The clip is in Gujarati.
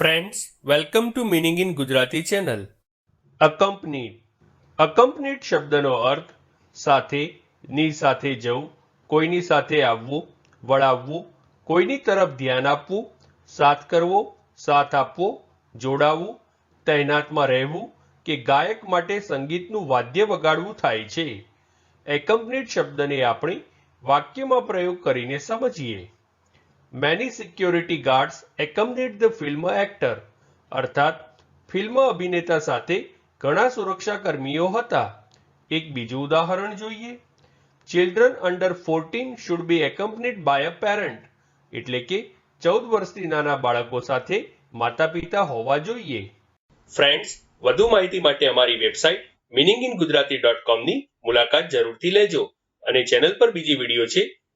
Friends welcome to meaning in Gujarati channel accompanied accompanied શબ્દનો અર્થ સાથે, ની સાથે જવું, કોઈની સાથે આવવું, વળાવવું, કોઈની તરફ ધ્યાન આપવું, સાથ કરવો, સાથ આપવો જોડાવું તૈનાતમાં રહેવું કે ગાયક માટે સંગીતનું વાદ્ય વગાડવું થાય છે. એકમ્પનીડ શબ્દને આપણે વાક્યમાં પ્રયોગ કરીને સમજીએ. Many security guards accompanied the film actor અર્થાત ફિલ્મ અભિનેતા સાથે ઘણા સુરક્ષાકર્મીઓ હતા. એક બીજું ઉદાહરણ જોઈએ. Children under fourteen should be accompanied by a parent એટલે કે, ચૌદ વર્ષથી નાના બાળકો સાથે માતા પિતા હોવા જોઈએ. ફ્રેન્ડ્સ વધુ માહિતી માટે અમારી website meaning in Gujarati dot કોમની મુલાકાત જરૂરથી લેજો અને ચેનલ પર બીજી વીડિયો છે